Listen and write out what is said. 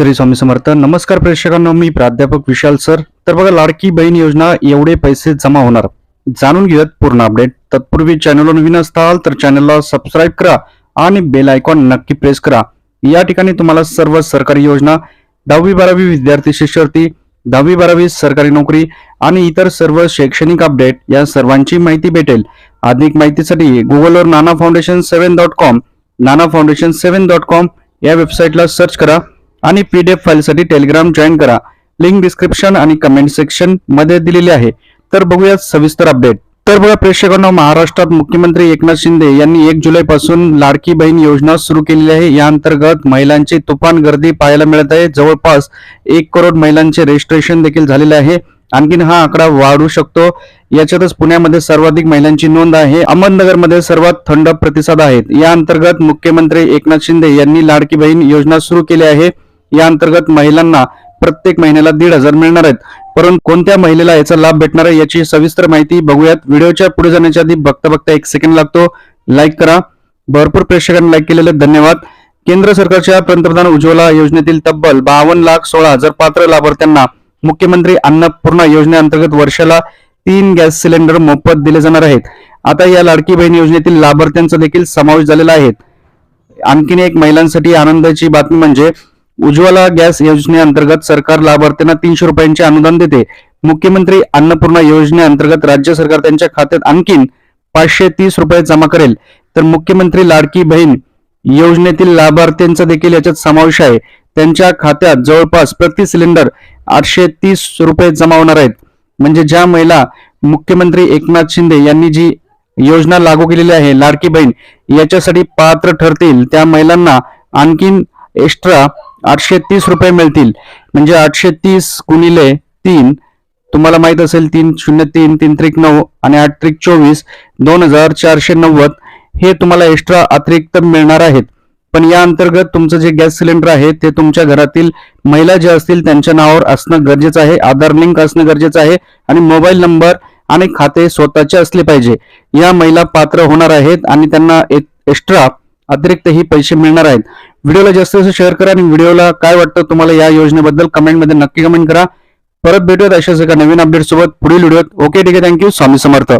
श्री स्वामी समर्थ. नमस्कार प्रेक्षकांना मी प्राध्यापक विशाल सर. तर बघा लाडकी बहीण योजना एवढे पैसे जमा होणार. जाणून घेऊयात पूर्ण अपडेट तत्पूर्वी चॅनलवर नवीन असताल तर चॅनलला सबस्क्राईब करा आणि बेल आयकॉन नक्की प्रेस करा. या ठिकाणी तुम्हाला सर्व सरकारी योजना दहावी बारावी विद्यार्थी शिष्यवृत्ती दहावी बारावी सरकारी नोकरी आणि इतर सर्व शैक्षणिक अपडेट या सर्वांची माहिती भेटेल. अधिक माहितीसाठी गुगलवर Nana foundation seven dot com Nana foundation seven dot com या वेबसाईटला सर्च करा. आणि पीडीएफ फाईलसाठी टेलिग्राम जॉईन करा. लिंक डिस्क्रिप्शन आणि कमेंट सेक्शनमध्ये दिलेली आहे. तर बघूया सविस्तर अपडेट. तर बघा प्रेक्षकांना महाराष्ट्रात मुख्यमंत्री एकनाथ शिंदे यांनी एक जुलै पासून लाडकी बहीण योजना सुरू केलेली आहे. या अंतर्गत महिलांची तुफान गर्दी पाहायला मिळत आहे. जवळपास एक करोड महिलांचे रजिस्ट्रेशन देखील झालेले आहे. आणखीन हा आकडा वाढू शकतो. याच्यातच पुण्यामध्ये सर्वाधिक महिलांची नोंद आहे. अहमदनगरमध्ये सर्वात थंड प्रतिसाद आहेत. या अंतर्गत मुख्यमंत्री एकनाथ शिंदे यांनी लाडकी बहीण योजना सुरू केली आहे. या अंतर्गत महिलांना प्रत्येक महिन्याला दीड हजार मिळणार आहेत. परंतु कोणत्या महिलेला याचा लाभ भेटणार आहे याची सविस्तर माहिती बघूयात. व्हिडिओच्या पुढे जाण्याच्या आधी बघता बघता एक सेकंड लागतो. लाईक करा. भरपूर प्रेक्षकांनी लाईक केलेले धन्यवाद. केंद्र सरकारच्या पंतप्रधान उज्ज्वला योजनेतील तब्बल बावन्न लाख सोळा हजार पात्र लाभार्थ्यांना मुख्यमंत्री अन्नपूर्णा योजनेअंतर्गत वर्षाला तीन गॅस सिलेंडर मोफत दिले जाणार आहेत. आता या लाडकी बहीण योजनेतील लाभार्थ्यांचा देखील समावेश झालेला आहे. आणखीन एक महिलांसाठी आनंदाची बातमी म्हणजे उज्ज्वला गॅस योजनेअंतर्गत सरकार लाभार्थ्यांना तीनशे रुपयांचे अनुदान देते. मुख्यमंत्री अन्नपूर्णा योजनेअंतर्गत राज्य सरकार त्यांच्या खात्यात आणखीन पाचशे तीस रुपये जमा करेल. तर मुख्यमंत्री लाडकी बहीण योजनेतील लाभार्थ्यांचा देखील याच्यात समावेश आहे. त्यांच्या खात्यात जवळपास प्रति सिलेंडर आठशे तीस रुपये जमा होणार आहेत. म्हणजे ज्या महिला मुख्यमंत्री एकनाथ शिंदे यांनी जी योजना लागू केलेली आहे लाडकी बहीण याच्यासाठी पात्र ठरतील त्या महिलांना आणखीन एक्स्ट्रा आठशे तीस रुपये मिळतील. म्हणजे आठशे तीस गुणिले तीन तुम्हाला माहीत असेल तीन शून्य तीन तीन त्रिक नऊ आणि आठ त्रिक चोवीस दोन हजार चारशे नव्वद. हे तुम्हाला एक्स्ट्रा अतिरिक्त मिळणार आहेत. पण या अंतर्गत तुमचं जे गॅस सिलेंडर आहे ते तुमच्या घरातील महिला ज्या असतील त्यांच्या नावावर असणं गरजेचं आहे. आधार लिंक असणं गरजेचं आहे. आणि मोबाईल नंबर आणि खाते स्वतःचे असले पाहिजे. या महिला पात्र होणार आहेत आणि त्यांना एक्स्ट्रा अतिरिक्त ही पैसे मिळणार आहेत. व्हिडिओला जास्त जास्त शेअर करा आणि व्हिडिओला काय वाटतं तुम्हाला या योजनेबद्दल कमेंटमध्ये नक्की कमेंट करा. परत भेटूयात अशाच एका नवीन अपडेट सोबत पुढील व्हिडिओत ओके ठीक आहे. Thank you Swami Samarth.